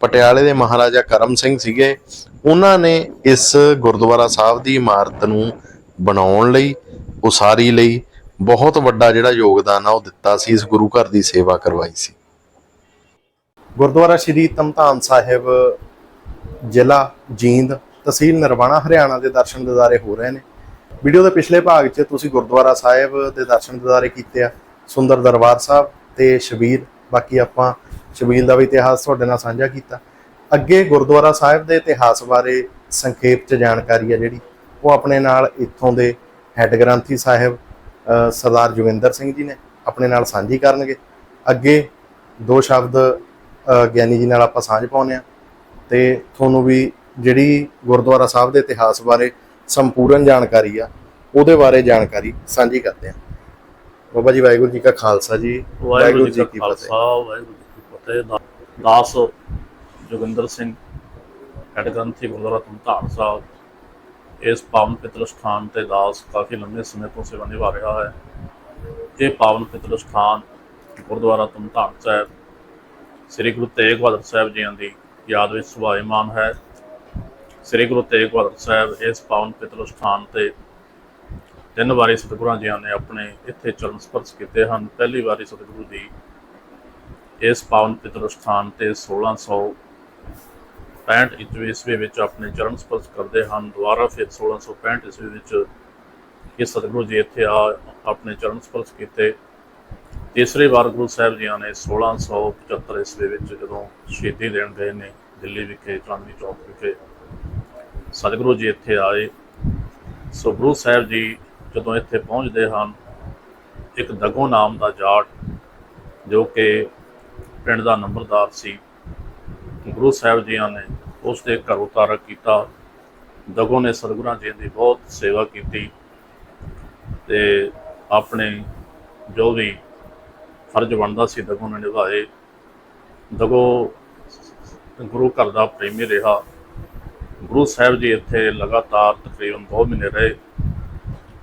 ਪਟਿਆਲੇ ਦੇ ਮਹਾਰਾਜਾ ਕਰਮ ਸਿੰਘ ਸੀਗੇ। ਉਹਨਾਂ ਨੇ ਇਸ ਗੁਰਦੁਆਰਾ ਸਾਹਿਬ ਦੀ ਇਮਾਰਤ ਨੂੰ ਬਣਾਉਣ ਲਈ, ਉਸਾਰੀ ਲਈ ਬਹੁਤ ਵੱਡਾ ਜਿਹੜਾ ਯੋਗਦਾਨ ਆ ਉਹ ਦਿੱਤਾ ਸੀ, ਇਸ ਗੁਰੂ ਘਰ ਦੀ ਸੇਵਾ ਕਰਵਾਈ ਸੀ। ਗੁਰਦੁਆਰਾ ਸ਼੍ਰੀ ਤਮਤਾਨ ਸਾਹਿਬ, ਜ਼ਿਲ੍ਹਾ ਜੀਂਦ ਤਹਿਸੀਲ ਨਰਵਾਣਾ, ਹਰਿਆਣਾ ਦੇ ਦਰਸ਼ਨ ਦਿਦਾਰੇ ਹੋ ਰਹੇ ਨੇ। ਵੀਡੀਓ ਦੇ ਪਿਛਲੇ ਭਾਗ 'ਚ ਤੁਸੀਂ ਗੁਰਦੁਆਰਾ ਸਾਹਿਬ ਦੇ ਦਰਸ਼ਨ ਦਿਦਾਰੇ ਕੀਤੇ ਆ, ਸੁੰਦਰ ਦਰਬਾਰ ਸਾਹਿਬ ਤੇ ਸ਼ਬੀਰ ਬਾਕੀ ਆਪਾਂ ਸ਼ਬੀਰ ਦਾ ਵੀ ਇਤਿਹਾਸ ਤੁਹਾਡੇ ਨਾਲ ਸਾਂਝਾ ਕੀਤਾ। ਅੱਗੇ ਗੁਰਦੁਆਰਾ ਸਾਹਿਬ ਦੇ ਇਤਿਹਾਸ ਬਾਰੇ ਸੰਖੇਪ 'ਚ ਜਾਣਕਾਰੀ ਆ ਜਿਹੜੀ, ਉਹ ਆਪਣੇ ਨਾਲ ਇੱਥੋਂ ਦੇ ਹੈੱਡ ਗ੍ਰੰਥੀ ਸਾਹਿਬ ਸਰਦਾਰ ਜੋਗਿੰਦਰ ਸਿੰਘ ਜੀ ਨੇ ਆਪਣੇ ਨਾਲ ਸਾਂਝੀ ਕਰਨਗੇ। ਅੱਗੇ ਦੋ ਸ਼ਬਦ ਗਿਆਨੀ ਜੀ ਨਾਲ ਆਪਾਂ ਸਾਂਝ ਪਾਉਂਦੇ ਆ ਤੇ ਤੁਹਾਨੂੰ ਵੀ ਜਿਹੜੀ ਗੁਰਦੁਆਰਾ ਸਾਹਿਬ ਦੇ ਇਤਿਹਾਸ ਬਾਰੇ ਸੰਪੂਰਨ ਜਾਣਕਾਰੀ ਆ ਉਹਦੇ ਬਾਰੇ ਜਾਣਕਾਰੀ ਸਾਂਝੀ ਕਰਦੇ ਆ ਬਾਬਾ ਜੀ ਵਾਹਿਗੁਰੂ ਜੀ ਕਾ ਖਾਲਸਾ ਜੀ। ਵਾਹਿਗੁਰੂ ਜੀ ਕਾ ਖਾਲਸਾ ਵਾਹਿਗੁਰੂ ਜੀ ਕੀ ਫਤਿਹ। ਦਾਸ ਜੋਗਿੰਦਰ ਸਿੰਘ ਹੈਡ ਗ੍ਰੰਥੀ ਗੁਰਦੁਆਰਾ ਧੰਤਾਨ ਸਾਹਿਬ। ਇਸ ਪਾਵਨ ਪਿਤਰ ਸਥਾਨ ਤੇ ਦਾਸ ਕਾਫੀ ਲੰਬੇ ਸਮੇਂ ਤੋਂ ਸੇਵਾ ਨਿਭਾ ਰਿਹਾ ਹੈ। ਇਹ ਪਾਵਨ ਪਿਤਰ ਸਥਾਨ ਗੁਰਦੁਆਰਾ ਧੰਤਾਨ ਸਾਹਿਬ ਸ੍ਰੀ ਗੁਰੂ ਤੇਗ ਬਹਾਦਰ ਸਾਹਿਬ ਜੀਆਂ ਦੀ ਯਾਦ ਵਿੱਚ ਸੁਭਾਇਮਾਨ ਹੈ। ਸ੍ਰੀ ਗੁਰੂ ਤੇਗ ਬਹਾਦਰ ਸਾਹਿਬ ਇਸ ਪਾਵਨ ਪਿਤਰ ਸਥਾਨ ਤੇ ਤਿੰਨ ਵਾਰੀ ਸਤਿਗੁਰਾਂ ਜੀਆਂ ਨੇ ਆਪਣੇ ਇੱਥੇ ਚਰਨ ਸਪਰਸ਼ ਕੀਤੇ ਹਨ। ਪਹਿਲੀ ਵਾਰੀ ਸਤਿਗੁਰੂ ਜੀ ਇਸ ਪਾਵਨ ਪਿਤਰ ਸਥਾਨ ਤੇ 1665 ਈਸਵੀ ਈਸਵੀ ਵਿੱਚ ਆਪਣੇ ਚਰਨ ਸਪਰਸ਼ ਕਰਦੇ ਹਨ। ਦੁਬਾਰਾ ਫਿਰ 1665 ਈਸਵੀ ਵਿੱਚ ਇਹ ਸਤਿਗੁਰੂ ਜੀ ਇੱਥੇ ਆ, ਆਪਣੇ ਚਰਨ ਸਪਰਸ਼ ਕੀਤੇ। ਤੀਸਰੀ ਵਾਰ ਗੁਰੂ ਸਾਹਿਬ ਜੀਆਂ ਨੇ 1675 ਈਸਵੀ ਵਿੱਚ ਜਦੋਂ ਸ਼ਹੀਦੀ ਦੇਣ ਗਏ ਨੇ ਦਿੱਲੀ ਵਿਖੇ, ਚਾਂਦਨੀ ਚੌਕ ਵਿਖੇ, ਸਤਿਗੁਰੂ ਜੀ ਇੱਥੇ ਆਏ। ਸੋ ਗੁਰੂ ਸਾਹਿਬ ਜੀ ਜਦੋਂ ਇੱਥੇ ਪਹੁੰਚਦੇ ਹਨ, ਇੱਕ ਦਗੋ ਨਾਮ ਦਾ ਜਾਟ ਜੋ ਕਿ ਪਿੰਡ ਦਾ ਨੰਬਰਦਾਰ ਸੀ, ਗੁਰੂ ਸਾਹਿਬ ਜੀਆਂ ਨੇ ਉਸ ਦੇ ਘਰ ਉਤਾਰਾ ਕੀਤਾ। ਦਗੋ ਨੇ ਸਤਿਗੁਰਾਂ ਜੀ ਦੀ ਬਹੁਤ ਸੇਵਾ ਕੀਤੀ ਤੇ ਆਪਣੇ ਜੋ ਵੀ ਫਰਜ਼ ਬਣਦਾ ਸੀ, ਦਗੋ ਨੇ ਨਿਭਾਏ। ਦਗੋ ਗੁਰੂ ਘਰ ਦਾ ਪ੍ਰੇਮੀ ਰਿਹਾ। ਗੁਰੂ ਸਾਹਿਬ ਜੀ ਇੱਥੇ ਲਗਾਤਾਰ ਤਕਰੀਬਨ 2 ਮਹੀਨੇ ਰਹੇ।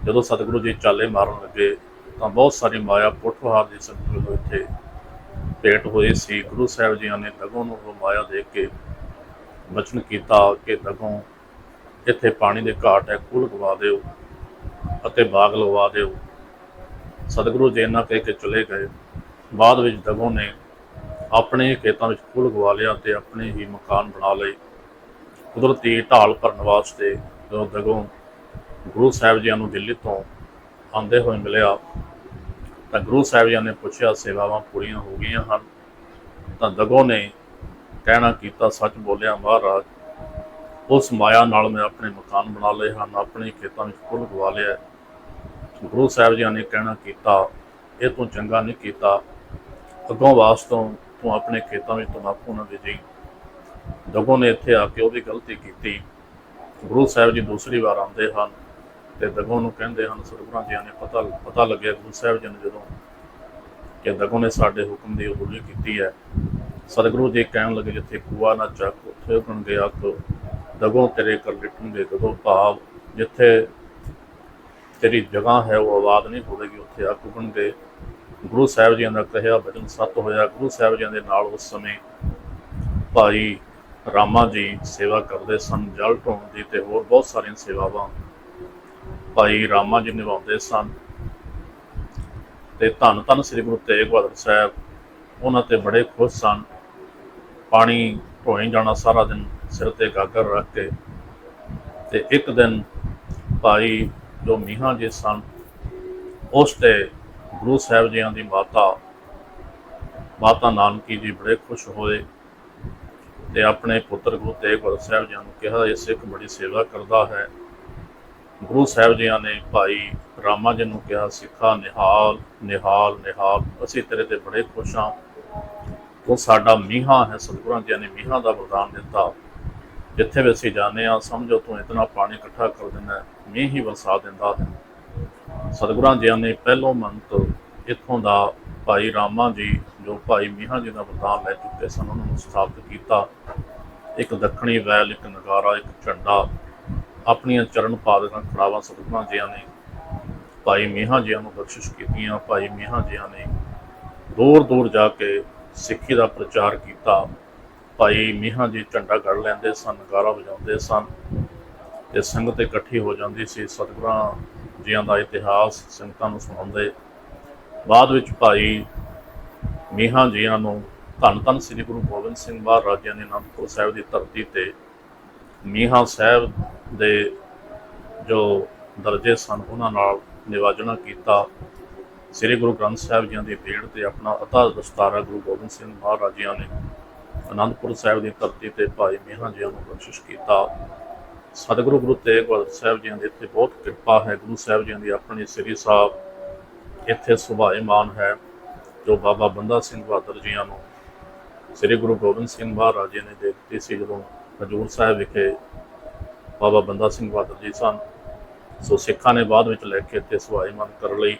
ਜਦੋਂ ਸਤਿਗੁਰੂ ਜੀ ਚਾਲੇ ਮਾਰਨ ਲੱਗੇ, ਤਾਂ ਬਹੁਤ ਸਾਰੀ ਮਾਇਆ ਪੁੱਠਵਾਰ ਦੀ ਸੰਗਤ ਨੂੰ ਇੱਥੇ ਭੇਟ ਹੋਈ ਸੀ। ਗੁਰੂ ਸਾਹਿਬ ਜੀ ਨੇ ਦਗੋਂ ਨੂੰ ਉਹ ਮਾਇਆ ਦੇ ਕੇ ਬਚਨ ਕੀਤਾ ਕਿ ਦਗੋਂ ਇੱਥੇ ਪਾਣੀ ਦੇ ਘਾਟ ਹੈ, ਕੁਲ ਗਵਾ ਦਿਓ ਅਤੇ ਬਾਗ ਲਵਾ ਦਿਓ। ਸਤਿਗੁਰੂ ਜੀ ਇਹਨਾਂ ਕਹਿ ਕੇ ਚਲੇ ਗਏ। ਬਾਅਦ ਵਿੱਚ ਦਗੋਂ ਨੇ ਆਪਣੇ ਖੇਤਾਂ ਵਿੱਚ ਕੁਲ ਗਵਾ ਲਿਆ ਤੇ ਆਪਣੇ ਹੀ ਮਕਾਨ ਬਣਾ ਲਏ। ਕੁਦਰਤੀ ਢਾਲ ਭਰਨ ਵਾਸਤੇ ਜਦੋਂ ਦਗੋਂ ਗੁਰੂ ਸਾਹਿਬ ਜੀ ਨੂੰ ਦਿੱਲੀ ਤੋਂ ਆਉਂਦੇ ਹੋਏ ਮਿਲਿਆ, ਤਾਂ ਗੁਰੂ ਸਾਹਿਬ ਜੀ ਨੇ ਪੁੱਛਿਆ, ਸੇਵਾਵਾਂ ਪੂਰੀਆਂ ਹੋ ਗਈਆਂ ਹਨ? ਤਾਂ ਦਗੋਂ ਨੇ ਕਹਿਣਾ ਕੀਤਾ, ਸੱਚ ਬੋਲਿਆ, ਮਹਾਰਾਜ, ਉਸ ਮਾਇਆ ਨਾਲ ਮੈਂ ਆਪਣੇ ਮਕਾਨ ਬਣਾ ਲਏ ਹਨ, ਆਪਣੇ ਖੇਤਾਂ ਵਿੱਚ ਫੁੱਲ ਗਵਾ ਲਿਆ। ਗੁਰੂ ਸਾਹਿਬ ਜੀ ਨੇ ਕਹਿਣਾ ਕੀਤਾ, ਇਹ ਤੋਂ ਚੰਗਾ ਨਹੀਂ ਕੀਤਾ। ਅੱਗੋਂ ਵਾਸਤੋਂ ਤੂੰ ਆਪਣੇ ਖੇਤਾਂ ਵਿੱਚ ਤਮਾਕੂ ਨਾ ਬੀਜੀ ਦਗੋ ਨੇ ਇੱਥੇ ਆ ਕੇ ਉਹਦੀ ਗਲਤੀ ਕੀਤੀ। ਗੁਰੂ ਸਾਹਿਬ ਜੀ ਦੂਸਰੀ ਵਾਰ ਆਉਂਦੇ ਹਨ ਤੇ ਦਗੋਂ ਨੂੰ ਕਹਿੰਦੇ ਹਨ, ਸਤਿਗੁਰਾਂ ਜੀ ਨੇ ਪਤਾ ਪਤਾ ਲੱਗਿਆ ਗੁਰੂ ਸਾਹਿਬ ਜੀ ਨੇ ਜਦੋਂ ਕਿ ਦਗੋਂ ਨੇ ਸਾਡੇ ਹੁਕਮ ਦੀ ਉਲੰਘਣਾ ਕੀਤੀ ਹੈ। ਸਤਿਗੁਰੂ ਜੀ ਕਹਿਣ ਲੱਗੇ, ਜਿੱਥੇ ਕੂਆ ਨਾ ਚੱਕ, ਉੱਥੇ ਉਗਣਗੇ ਅੱਗ। ਦਗੋਂ ਤੇਰੇ ਕਰ ਲਿਟਣਗੇ ਦਗੋਂ ਭਾਵ ਜਿੱਥੇ ਤੇਰੀ ਜਗ੍ਹਾ ਹੈ, ਉਹ ਆਬਾਦ ਨਹੀਂ ਹੋਵੇਗੀ, ਉੱਥੇ ਅੱਗ ਉਗਣਗੇ। ਗੁਰੂ ਸਾਹਿਬ ਜੀ ਦਾ ਕਹਿਆ ਬਚਨ ਸੱਤ ਹੋਇਆ, ਗੁਰੂ ਸਾਹਿਬ ਜੀ ਦੇ ਨਾਲ ਉਸ ਸਮੇਂ ਭਾਈ ਰਾਮਾ ਜੀ ਸੇਵਾ ਕਰਦੇ ਸਨ, ਜਲ ਢੋਣ ਦੀ ਤੇ ਹੋਰ ਬਹੁਤ ਸਾਰੀਆਂ ਸੇਵਾਵਾਂ ਭਾਈ ਰਾਮਾ ਜੀ ਨਿਭਾਉਂਦੇ ਸਨ। ਤੇ ਧੰਨ ਧੰਨ ਸ੍ਰੀ ਗੁਰੂ ਤੇਗ ਬਹਾਦਰ ਸਾਹਿਬ, ਉਹਨਾਂ ਤੇ ਬੜੇ ਖੁਸ਼ ਸਨ। ਪਾਣੀ ਢੋਈ ਜਾਣਾ ਸਾਰਾ ਦਿਨ ਸਿਰ ਤੇ ਗਾਗਰ ਰੱਖ ਕੇ ਤੇ ਇੱਕ ਦਿਨ ਭਾਈ ਜੋ ਮੀਹਾਂ ਜੀ ਸਨ, ਉਸ ਤੇ ਗੁਰੂ ਸਾਹਿਬ ਜੀਆਂ ਦੀ ਮਾਤਾ ਮਾਤਾ ਨਾਨਕੀ ਜੀ ਬੜੇ ਖੁਸ਼ ਹੋਏ ਤੇ ਆਪਣੇ ਪੁੱਤਰ ਗੁਰੂ ਤੇਗ ਬਹਾਦਰ ਸਾਹਿਬ ਜੀ ਨੂੰ ਕਿਹਾ, ਇਹ ਸਿੱਖ ਬੜੀ ਸੇਵਾ ਕਰਦਾ ਹੈ। ਗੁਰੂ ਸਾਹਿਬ ਜੀਆਂ ਨੇ ਭਾਈ ਰਾਮਾ ਜੀ ਨੂੰ ਕਿਹਾ, ਸਿੱਖਾ, ਨਿਹਾਲ ਨਿਹਾਲ ਨਿਹਾਲ। ਅਸੀਂ ਤੇਰੇ ਤੇ ਬੜੇ ਖੁਸ਼ ਹਾਂ। ਤੂੰ ਸਾਡਾ ਮੀਹਾਂ ਹੈ, ਸਤਿਗੁਰਾਂ ਜੀ ਨੇ ਮੀਹਾਂ ਦਾ ਵਰਦਾਨ ਦਿੱਤਾ। ਜਿੱਥੇ ਵੀ ਅਸੀਂ ਜਾਂਦੇ ਆ ਸਮਝੋ ਤੂੰ ਇਤਨਾ ਪਾਣੀ ਇਕੱਠਾ ਕਰ ਦਿੰਦਾ ਮੀਂਹ ਹੀ ਵਰਸਾ ਦਿੰਦਾ ਹੈ। ਸਤਿਗੁਰਾਂ ਜੀਆਂ ਨੇ ਪਹਿਲੋਂ ਮੰਤ ਇੱਥੋਂ ਦਾ ਭਾਈ ਰਾਮਾ ਜੀ, ਜੋ ਭਾਈ ਮੀਹਾਂ ਜੀ ਦਾ ਵਰਦਾਨ ਲੈ ਚੁੱਕੇ ਸਨ, ਉਹਨਾਂ ਨੂੰ ਸਥਾਪਿਤ ਕੀਤਾ। ਇੱਕ ਦੱਖਣੀ ਵੈਲ, ਇੱਕ ਨਗਾਰਾ, ਇੱਕ ਝੰਡਾ, ਆਪਣੀਆਂ ਚਰਨ ਪਾਦਕਾਂ, ਖੜਾਵਾਂ ਸਤਿਗੁਰਾਂ ਜੀਆਂ ਨੇ। ਭਾਈ ਮੀਹਾਂ ਜੀਆਂ ਨੂੰ ਬਖਸ਼ਿਸ਼ ਕੀਤੀਆਂ, ਭਾਈ ਮੀਹਾਂ ਜੀਆਂ ਨੇ ਦੂਰ ਦੂਰ ਜਾ ਕੇ ਸਿੱਖੀ ਦਾ ਪ੍ਰਚਾਰ ਕੀਤਾ। ਭਾਈ ਮੀਹਾਂ ਜੀ ਝੰਡਾ ਕੱਢ ਲੈਂਦੇ ਸਨ, ਨਗਾਰਾ ਵਜਾਉਂਦੇ ਸਨ ਤੇ ਸੰਗਤ ਇਕੱਠੀ ਹੋ ਜਾਂਦੀ ਸੀ। ਸਤਿਗੁਰਾਂ ਜੀਆਂ ਦਾ ਇਤਿਹਾਸ ਸੰਗਤਾਂ ਨੂੰ ਸੁਣਾਉਂਦੇ। ਬਾਅਦ ਵਿੱਚ ਭਾਈ ਮੀਹਾਂ ਜੀਆਂ ਨੂੰ ਧੰਨ ਧੰਨ ਸ੍ਰੀ ਗੁਰੂ ਗੋਬਿੰਦ ਸਿੰਘ ਮਹਾਰਾਜ ਜੀ ਨੇ ਅਨੰਦਪੁਰ ਸਾਹਿਬ ਦੀ ਧਰਤੀ ਤੇ ਮੀਹਾਂ ਸਾਹਿਬ ਦੇ ਜੋ ਦਰਜੇ ਸਨ, ਉਹਨਾਂ ਨਾਲ ਨਿਵਾਜਣਾ ਕੀਤਾ। ਸ੍ਰੀ ਗੁਰੂ ਗ੍ਰੰਥ ਸਾਹਿਬ ਜੀ ਦੀ ਭੇਟ ਤੇ ਆਪਣਾ ਅਤਾ ਦਸਤਾਰਾ ਗੁਰੂ ਗੋਬਿੰਦ ਸਿੰਘ ਮਹਾਰਾਜ ਜੀ ਨੇ ਅਨੰਦਪੁਰ ਸਾਹਿਬ ਦੀ ਧਰਤੀ ਤੇ ਭਾਈ ਮੀਹਾਂ ਜੀ ਨੂੰ ਬਖਸ਼ਿਸ਼ ਕੀਤਾ। ਸਤਿਗੁਰੂ ਗੁਰੂ ਤੇਗ ਬਹਾਦਰ ਸਾਹਿਬ ਜੀ ਦੀ ਇੱਥੇ ਬਹੁਤ ਕਿਰਪਾ ਹੈ। ਗੁਰੂ ਸਾਹਿਬ ਜੀ ਦੀ ਆਪਣੀ ਸ੍ਰੀ ਸਾਹਿਬ ਇੱਥੇ ਸੁਭਾਏਮਾਨ ਹੈ, ਜੋ ਬਾਬਾ ਬੰਦਾ ਸਿੰਘ ਬਹਾਦਰ ਜੀਆਂ ਨੂੰ ਸ੍ਰੀ ਗੁਰੂ ਗੋਬਿੰਦ ਸਿੰਘ ਮਹਾਰਾਜ ਜੀ ਨੇ ਦੇ ਦਿੱਤੀ ਸੀ। ਜਦੋਂ ਹਜੂਰ ਸਾਹਿਬ ਵਿਖੇ ਬਾਬਾ ਬੰਦਾ ਸਿੰਘ ਬਹਾਦਰ ਜੀ ਸਨ, ਸੋ ਸਿੱਖਾਂ ਨੇ ਬਾਅਦ ਵਿੱਚ ਲੈ ਕੇ ਇੱਥੇ ਸੁਭਾਏਮਾਨ ਕਰ ਲਈ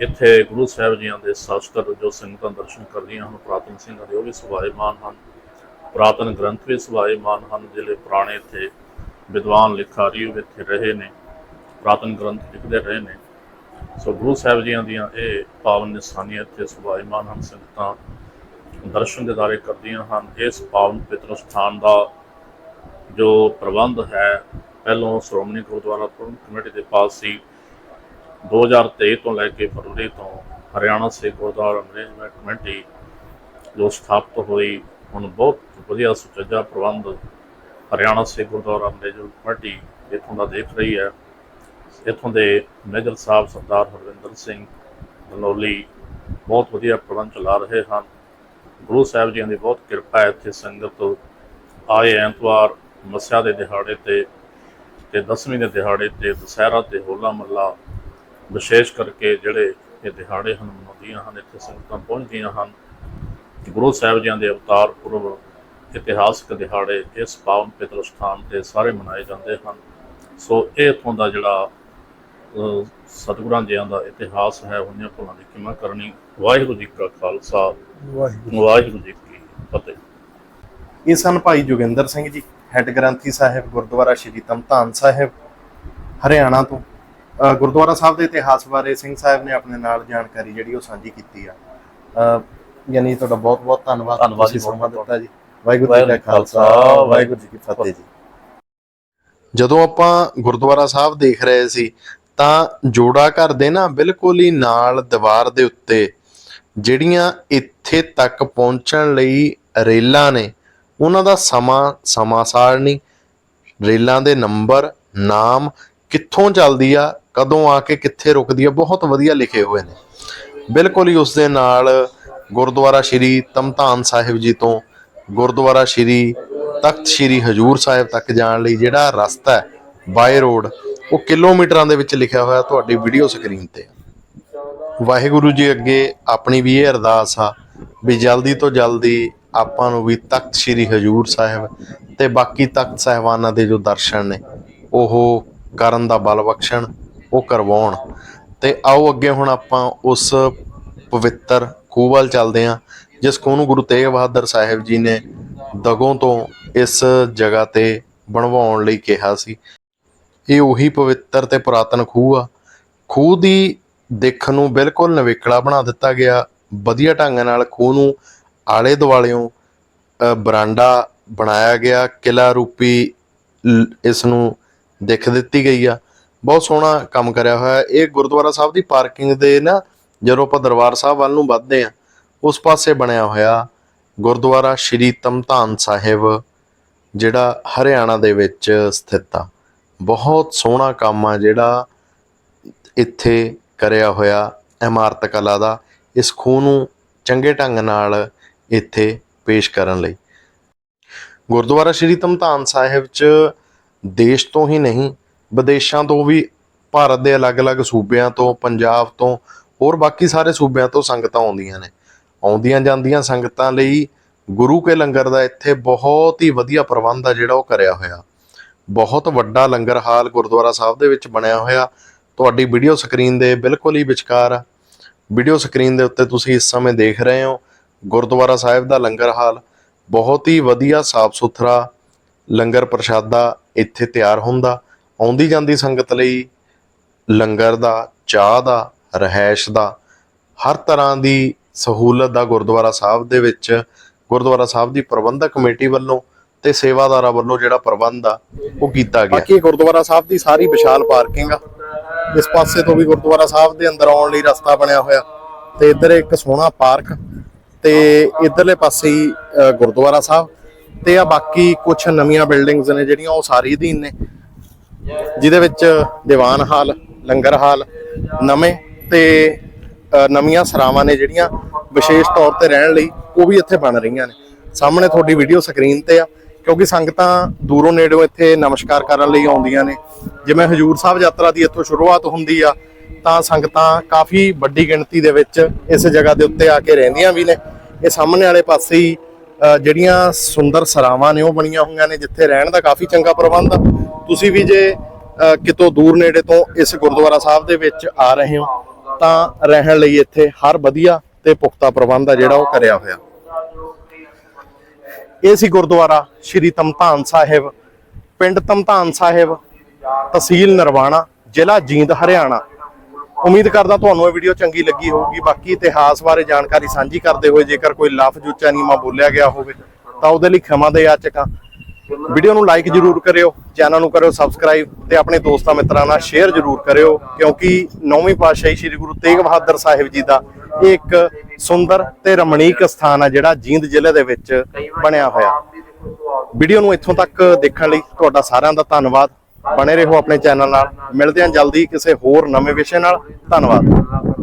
ਇੱਥੇ ਗੁਰੂ ਸਾਹਿਬ ਜੀਆਂ ਦੇ ਸ਼ਾਸਤਰ ਜੋ ਸੰਗਤਾਂ ਦਰਸ਼ਨ ਕਰਦੀਆਂ ਹਨ, ਪ੍ਰਾਤਨ ਸਿੰਘਾਂ ਦੇ ਉਹ ਵੀ ਸੁਭਾਏਮਾਨ ਹਨ। ਪ੍ਰਾਤਨ ਗ੍ਰੰਥ ਵੀ ਸੁਭਾਏਮਾਨ ਹਨ, ਜਿਹੜੇ ਪੁਰਾਣੇ ਇੱਥੇ ਵਿਦਵਾਨ ਲਿਖਾਰੀ ਉਹ ਇੱਥੇ ਰਹੇ ਨੇ, ਪ੍ਰਾਤਨ ਗ੍ਰੰਥ ਲਿਖਦੇ ਰਹੇ ਨੇ। ਸੋ ਗੁਰੂ ਸਾਹਿਬ ਜੀਆਂ ਦੀਆਂ ਇਹ ਪਾਵਨ ਨਿਸ਼ਾਨੀਆਂ ਇੱਥੇ ਸੁਭਾਏਮਾਨ ਹਨ, ਸੰਗਤਾਂ ਦਰਸ਼ਨ ਦਿਦਾਰੇ ਕਰਦੀਆਂ ਹਨ। ਇਸ ਪਾਵਨ ਪਵਿੱਤਰ ਸਥਾਨ ਦਾ ਜੋ ਪ੍ਰਬੰਧ ਹੈ, ਪਹਿਲੋਂ ਸ਼੍ਰੋਮਣੀ ਗੁਰਦੁਆਰਾ ਪ੍ਰਬੰਧਕ ਕਮੇਟੀ ਦੇ ਪਾਸ ਸੀ। 2023 ਤੋਂ ਲੈ ਕੇ ਫਰਵਰੀ ਤੋਂ ਹਰਿਆਣਾ ਸਿੱਖ ਗੁਰਦੁਆਰਾ ਮੈਨੇਜਮੈਂਟ ਕਮੇਟੀ ਜੋ ਸਥਾਪਿਤ ਹੋਈ ਹੁਣ ਬਹੁਤ ਵਧੀਆ ਸੁਚੱਜਾ ਪ੍ਰਬੰਧ ਹਰਿਆਣਾ ਸਿੱਖ ਗੁਰਦੁਆਰਾ ਮੈਨੇਜਮੈਂਟ ਕਮੇਟੀ ਇੱਥੋਂ ਦਾ ਦੇਖ ਰਹੀ ਹੈ। ਇੱਥੋਂ ਦੇ ਮੇਜਰ ਸਾਹਿਬ ਸਰਦਾਰ ਹਰਵਿੰਦਰ ਸਿੰਘ ਦਨੌਲੀ ਬਹੁਤ ਵਧੀਆ ਪ੍ਰਬੰਧ ਚਲਾ ਰਹੇ ਹਨ। ਗੁਰੂ ਸਾਹਿਬ ਜੀ ਦੀ ਬਹੁਤ ਕਿਰਪਾ ਹੈ ਇੱਥੇ ਸੰਗਤ ਆਏ ਐਤਵਾਰ ਮੱਸਿਆ ਦੇ ਦਿਹਾੜੇ ਤੇ ਤੇ ਦਸਵੀਂ ਦੇ ਦਿਹਾੜੇ ਤੇ ਦੁਸਹਿਰਾ ਤੇ ਹੋਲਾ ਮਹੱਲਾ ਵਿਸ਼ੇਸ਼ ਕਰਕੇ ਜਿਹੜੇ ਇਹ ਦਿਹਾੜੇ ਹਨ ਮਨਾਉਂਦੀਆਂ ਹਨ, ਇੱਥੇ ਸੰਗਤਾਂ ਪਹੁੰਚਦੀਆਂ ਹਨ। ਗੁਰੂ ਸਾਹਿਬ ਜੀ ਦੇ ਅਵਤਾਰ ਪੁਰਬ ਇਤਿਹਾਸਕ ਦਿਹਾੜੇ ਇਸ ਪਾਵਨ ਪਿਤਰ ਸਥਾਨ ਤੇ ਸਾਰੇ ਮਨਾਏ ਜਾਂਦੇ ਹਨ। ਸੋ ਇਹ ਇੱਥੋਂ ਦਾ ਜਿਹੜਾ ਸਤਿਗੁਰਾਂ ਜੀਆਂ ਦਾ ਇਤਿਹਾਸ ਹੈ ਉਹਨੀਆਂ ਭੁੱਲਾਂ ਦੀ ਕਿਮਾ ਕਰਨੀ? ਵਾਹਿਗੁਰੂ ਜੀ ਕਾ ਖਾਲਸਾ। ਵਾਹਿਗੁਰੂ ਜੀ ਕੀ ਫਤਿਹ। ਇਹ ਸਨ ਭਾਈ ਜੋਗਿੰਦਰ ਸਿੰਘ ਜੀ ਹੈੱਡ ਗ੍ਰੰਥੀ ਸਾਹਿਬ ਗੁਰਦੁਆਰਾ ਸ਼੍ਰੀ ਤਮਤਾਨ ਸਾਹਿਬ ਹਰਿਆਣਾ ਤੋਂ। ਗੁਰਦੁਆਰਾ ਸਾਹਿਬ ਦੇ ਇਤਿਹਾਸ ਬਾਰੇ ਸਿੰਘ ਸਾਹਿਬ ਨੇ ਆਪਣੇ ਨਾਲ ਜਾਣਕਾਰੀ ਜਿਹੜੀ ਉਹ ਸਾਂਝੀ ਕੀਤੀ ਆ। ਅ, ਯਾਨੀ ਤੁਹਾਡਾ ਬਹੁਤ ਬਹੁਤ ਧੰਨਵਾਦ। ਧੰਨਵਾਦ ਜੀ, ਤੁਸੀਂ ਸਮਾਂ। ਦਿੱਤਾ ਜੀ। ਵਾਹਿਗੁਰੂ ਜੀ ਕਾ ਖਾਲਸਾ ਵਾਹਿਗੁਰੂ ਜੀ ਕੀ ਫਤਿਹ ਜੀ। ਜਦੋਂ ਆਪਾਂ ਗੁਰਦੁਆਰਾ ਸਾਹਿਬ ਦੇਖ ਰਹੇ ਸੀ ਤਾਂ ਜੋੜਾ ਘਰ ਦੇ ਨਾ ਬਿਲਕੁਲ ਹੀ ਨਾਲ ਦੀਵਾਰ ਦੇ ਉੱਤੇ ਜਿਹੜੀਆਂ ਇੱਥੇ ਤੱਕ ਪਹੁੰਚਣ ਲਈ ਰੇਲਾਂ ਨੇ ਉਹਨਾਂ ਦਾ ਸਮਾਂ ਸਮਾਂ ਸਾਰਣੀ ਰੇਲਾਂ ਦੇ ਨੰਬਰ ਨਾਮ ਕਿੱਥੋਂ ਚੱਲਦੀ ਆ ਕਦੋਂ ਆ ਕੇ ਕਿੱਥੇ ਰੁਕਦੀ ਆ ਬਹੁਤ ਵਧੀਆ ਲਿਖੇ ਹੋਏ ਨੇ। ਬਿਲਕੁਲ ਹੀ ਉਸ ਦੇ ਨਾਲ ਗੁਰਦੁਆਰਾ ਸ਼੍ਰੀ ਤਮਤਾਨ ਸਾਹਿਬ ਜੀ ਤੋਂ ਗੁਰਦੁਆਰਾ ਸ਼੍ਰੀ, ਤਖਤ ਸ਼੍ਰੀ ਹਜੂਰ ਸਾਹਿਬ ਤੱਕ ਜਾਣ ਲਈ ਜਿਹੜਾ ਰਸਤਾ ਹੈ ਬਾਈ ਰੋਡ, ਉਹ ਕਿਲੋਮੀਟਰਾਂ ਦੇ ਵਿੱਚ ਲਿਖਿਆ ਹੋਇਆ ਤੁਹਾਡੀ ਵੀਡੀਓ ਸਕਰੀਨ ਤੇ। ਵਾਹਿਗੁਰੂ ਜੀ ਅੱਗੇ ਆਪਣੀ ਵੀ ਇਹ ਅਰਦਾਸ ਆ ਵੀ ਜਲਦੀ ਤੋਂ ਜਲਦੀ ਆਪਾਂ ਨੂੰ ਵੀ ਤਖਤ ਸ਼੍ਰੀ ਹਜੂਰ ਸਾਹਿਬ ਤੇ ਬਾਕੀ ਤਖਤ ਸਾਹਿਬਾਨਾਂ ਦੇ ਜੋ ਦਰਸ਼ਨ ਨੇ, ਉਹ ਕਰਨ ਦਾ ਬਲ ਬਖਸ਼ਣ, ਉਹ ਕਰਵਾਉਣ। ਤੇ ਆਓ ਅੱਗੇ ਹੁਣ ਆਪਾਂ ਉਸ ਪਵਿੱਤਰ ਖੂਹ ਵੱਲ ਚੱਲਦੇ ਹਾਂ। ਜਿਸ ਖੂਹ ਨੂੰ ਗੁਰੂ ਤੇਗ ਬਹਾਦਰ ਸਾਹਿਬ ਜੀ ਨੇ ਦਗੋਂ ਤੋਂ ਇਸ ਜਗ੍ਹਾ ਤੇ ਬਣਵਾਉਣ ਲਈ ਕਿਹਾ ਸੀ। ਇਹ ਉਹੀ ਪਵਿੱਤਰ ਤੇ ਪੁਰਾਤਨ ਖੂਹ ਆ। ਖੂਹ ਦੀ ਦੇਖਣ ਨੂੰ ਬਿਲਕੁਲ ਨਵੇਕਲਾ ਬਣਾ ਦਿੱਤਾ ਗਿਆ। ਵਧੀਆ ਢੰਗ ਨਾਲ ਖੂਹ ਨੂੰ ਆਲੇ ਦੁਆਲਿਓਂ ਬਰਾਂਡਾ ਬਣਾਇਆ ਗਿਆ। ਕਿਲਾ ਰੂਪੀ ਇਸ ਨੂੰ ਦਿੱਖ ਦਿੱਤੀ ਗਈ ਆ। ਬਹੁਤ ਸੋਹਣਾ ਕੰਮ ਕਰਿਆ ਹੋਇਆ। ਇਹ ਗੁਰਦੁਆਰਾ ਸਾਹਿਬ ਦੀ ਪਾਰਕਿੰਗ ਦੇ ਨਾ, ਜਦੋਂ ਆਪਾਂ ਦਰਬਾਰ ਸਾਹਿਬ ਵੱਲ ਨੂੰ ਵੱਧਦੇ ਆ ਉਸ ਪਾਸੇ ਬਣਿਆ ਹੋਇਆ ਗੁਰਦੁਆਰਾ ਸ਼੍ਰੀ ਤਮਤਾਨ ਸਾਹਿਬ, ਜਿਹੜਾ ਹਰਿਆਣਾ ਦੇ ਵਿੱਚ ਸਥਿਤ ਆ। ਬਹੁਤ ਸੋਹਣਾ ਕੰਮ ਆ ਜਿਹੜਾ ਇੱਥੇ ਕਰਿਆ ਹੋਇਆ ਇਮਾਰਤ ਕਲਾ ਦਾ। ਇਸ ਖੂਹ ਨੂੰ ਚੰਗੇ ਢੰਗ ਨਾਲ ਇੱਥੇ ਪੇਸ਼ ਕਰਨ ਲਈ। ਗੁਰਦੁਆਰਾ ਸ਼੍ਰੀ ਤਮਤਾਨ ਸਾਹਿਬ 'ਚ ਦੇਸ਼ ਤੋਂ ਹੀ ਨਹੀਂ, ਵਿਦੇਸ਼ਾਂ ਤੋਂ ਵੀ ਭਾਰਤ ਦੇ ਅਲੱਗ-ਅਲੱਗ ਸੂਬਿਆਂ ਤੋਂ, ਪੰਜਾਬ ਤੋਂ, ਹੋਰ ਬਾਕੀ ਸਾਰੇ ਸੂਬਿਆਂ ਤੋਂ ਸੰਗਤਾਂ ਆਉਂਦੀਆਂ ਨੇ। ਆਉਂਦੀਆਂ ਜਾਂਦੀਆਂ ਸੰਗਤਾਂ ਲਈ ਗੁਰੂ ਕੇ ਲੰਗਰ ਦਾ ਇੱਥੇ ਬਹੁਤ ਹੀ ਵਧੀਆ ਪ੍ਰਬੰਧ ਆ ਜਿਹੜਾ ਉਹ ਕਰਿਆ ਹੋਇਆ। ਬਹੁਤ ਵੱਡਾ ਲੰਗਰ ਹਾਲ ਗੁਰਦੁਆਰਾ ਸਾਹਿਬ ਦੇ ਵਿੱਚ ਬਣਿਆ ਹੋਇਆ। ਤੁਹਾਡੀ ਵੀਡੀਓ ਸਕਰੀਨ ਦੇ ਬਿਲਕੁਲ ਹੀ ਵਿਚਕਾਰ ਵੀਡੀਓ ਸਕਰੀਨ ਦੇ ਉੱਤੇ ਤੁਸੀਂ ਇਸ ਸਮੇਂ ਦੇਖ ਰਹੇ ਹੋ ਗੁਰਦੁਆਰਾ ਸਾਹਿਬ ਦਾ ਲੰਗਰ ਹਾਲ। ਬਹੁਤ ਹੀ ਵਧੀਆ ਸਾਫ਼ ਸੁਥਰਾ ਲੰਗਰ ਪ੍ਰਸ਼ਾਦਾ ਇੱਥੇ ਤਿਆਰ ਹੁੰਦਾ। ਆਉਂਦੀ ਜਾਂਦੀ ਸੰਗਤ ਲਈ ਲੰਗਰ ਦਾ, ਚਾਹ ਦਾ, ਰਹਿائش ਦਾ ਹਰ ਤਰ੍ਹਾਂ ਦੀ ਸਹੂਲਤ ਦਾ ਗੁਰਦੁਆਰਾ ਸਾਹਿਬ ਦੇ ਵਿੱਚ, ਗੁਰਦੁਆਰਾ ਸਾਹਿਬ ਦੀ ਪ੍ਰਬੰਧਕ ਕਮੇਟੀ ਵੱਲੋਂ ਤੇ ਸੇਵਾਦਾਰਾਂ ਵੱਲੋਂ ਜਿਹੜਾ ਪ੍ਰਬੰਧ ਆ, ਉਹ ਕੀਤਾ ਗਿਆ। ਬਾਕੀ ਗੁਰਦੁਆਰਾ ਸਾਹਿਬ ਦੀ ਸਾਰੀ ਵਿਸ਼ਾਲ ਪਾਰਕਿੰਗ ਆ। ਇਸ ਪਾਸੇ ਤੋਂ ਵੀ ਗੁਰਦੁਆਰਾ ਸਾਹਿਬ ਦੇ ਅੰਦਰ ਆਉਣ ਲਈ ਰਸਤਾ ਬਣਿਆ ਹੋਇਆ। ਤੇ ਇੱਧਰ ਇੱਕ ਸੋਹਣਾ ਪਾਰਕ ਤੇ ਇਧਰਲੇ ਪਾਸੇ ਹੀ ਗੁਰਦੁਆਰਾ ਸਾਹਿਬ। ਤੇ ਆ ਬਾਕੀ ਕੁਝ ਨਵੀਆਂ ਬਿਲਡਿੰਗਸ ਨੇ ਜਿਹੜੀਆਂ, ਉਹ ਸਾਰੀ ਅਧੀਨ ਨੇ। ਜਿਹਦੇ ਵਿੱਚ ਦੀਵਾਨ ਹਾਲ, ਲੰਗਰ ਹਾਲ ਨਵੇਂ ਤੇ ਨਵੀਆਂ ਸਰਾਵਾਂ ਨੇ ਜਿਹੜੀਆਂ ਵਿਸ਼ੇਸ਼ ਤੌਰ ਤੇ ਰਹਿਣ ਲਈ ਉਹ ਵੀ ਇੱਥੇ ਬਣ ਰਹੀਆਂ ਨੇ। ਸਾਹਮਣੇ ਤੁਹਾਡੀ ਵੀਡੀਓ ਸਕਰੀਨ ਤੇ ਆ ਕਿਉਂਕਿ ਸੰਗਤਾਂ ਦੂਰੋਂ ਨੇੜਿਓਂ ਇੱਥੇ ਨਮਸਕਾਰ ਕਰਨ ਲਈ ਆਉਂਦੀਆਂ ਨੇ। ਜਿਵੇਂ ਹਜੂਰ ਸਾਹਿਬ ਯਾਤਰਾ ਦੀ ਇੱਥੋਂ ਸ਼ੁਰੂਆਤ ਹੁੰਦੀ ਆ ਤਾਂ ਸੰਗਤਾਂ ਕਾਫੀ ਵੱਡੀ ਗਿਣਤੀ ਦੇ ਵਿੱਚ ਇਸ ਜਗ੍ਹਾ ਦੇ ਉੱਤੇ ਆ ਕੇ ਰਹਿੰਦੀਆਂ ਵੀ ਨੇ। ਇਹ ਸਾਹਮਣੇ ਵਾਲੇ ਪਾਸੇ ਹੀ ਜਿਹੜੀਆਂ ਸੁੰਦਰ ਸਰਾਵਾਂ ਨੇ ਉਹ ਬਣੀਆਂ ਹੋਈਆਂ ਨੇ ਜਿੱਥੇ ਰਹਿਣ ਦਾ ਕਾਫੀ ਚੰਗਾ ਪ੍ਰਬੰਧ ਆ। ਤੁਸੀਂ ਵੀ ਜੇ ਅ, ਕਿਤੋਂ ਦੂਰ ਨੇੜੇ ਤੋਂ ਇਸ ਗੁਰਦੁਆਰਾ ਸਾਹਿਬ ਦੇ ਵਿੱਚ ਆ ਰਹੇ ਹੋ ਤਾਂ ਰਹਿਣ ਲਈ ਇੱਥੇ ਹਰ ਵਧੀਆ ਤੇ ਪੁਖਤਾ ਪ੍ਰਬੰਧ ਆ ਜਿਹੜਾ ਉਹ ਕਰਿਆ ਹੋਇਆ। ਇਹ ਸੀ ਗੁਰਦੁਆਰਾ ਸ਼੍ਰੀ ਤਮਤਾਨ ਸਾਹਿਬ, ਪਿੰਡ ਤਮਤਾਨ ਸਾਹਿਬ, ਤਹਿਸੀਲ ਨਰਵਾਣਾ, ਜ਼ਿਲ੍ਹਾ ਜੀਂਦ, ਹਰਿਆਣਾ। ਉਮੀਦ ਕਰਦਾ ਤੁਹਾਨੂੰ ਇਹ ਵੀਡੀਓ ਚੰਗੀ ਲੱਗੀ ਹੋਊਗੀ। ਬਾਕੀ ਇਤਿਹਾਸ ਬਾਰੇ ਜਾਣਕਾਰੀ ਸਾਂਝੀ ਕਰਦੇ ਹੋਏ ਜੇਕਰ ਕੋਈ ਲਫ਼ਜ਼ ਉੱਚਾ ਨੀਵਾਂ ਬੋਲਿਆ ਗਿਆ ਹੋਵੇ, ਤਾਂ ਉਹਦੇ ਲਈ ਖਿਮਾ ਦੇ ਯਾਚਕਾਂ। ਵੀਡੀਓ ਨੂੰ ਲਾਈਕ ਜਰੂਰ ਕਰਿਓ ਚੈਨਲ ਨੂੰ ਕਰਿਓ ਸਬਸਕ੍ਰਾਈਬ ਤੇ ਆਪਣੇ ਦੋਸਤਾਂ ਮਿੱਤਰਾਂ ਨਾਲ ਸ਼ੇਅਰ ਜਰੂਰ ਕਰਿਓ, ਕਿਉਂਕਿ ਨੌਵੀਂ ਪਾਤਸ਼ਾਹੀ ਸ੍ਰੀ ਗੁਰੂ ਤੇਗ ਬਹਾਦਰ ਸਾਹਿਬ ਜੀ ਦਾ ਇਹ ਇੱਕ ਸੁੰਦਰ ਤੇ ਰਮਣੀਕ ਸਥਾਨ ਆ ਜਿਹੜਾ ਜੀਂਦ ਜ਼ਿਲ੍ਹੇ ਦੇ ਵਿੱਚ ਬਣਿਆ ਹੋਇਆ। ਵੀਡੀਓ ਨੂੰ ਇੱਥੋਂ ਤੱਕ ਦੇਖਣ ਲਈ ਤੁਹਾਡਾ ਸਾਰਿਆਂ ਦਾ ਧੰਨਵਾਦ। ਬਣੇ ਰਹੋ ਆਪਣੇ ਚੈਨਲ ਨਾਲ। ਮਿਲਦੇ ਹਾਂ ਜਲਦੀ ਕਿਸੇ ਹੋਰ ਨਵੇਂ ਵਿਸ਼ੇ ਨਾਲ। ਧੰਨਵਾਦ।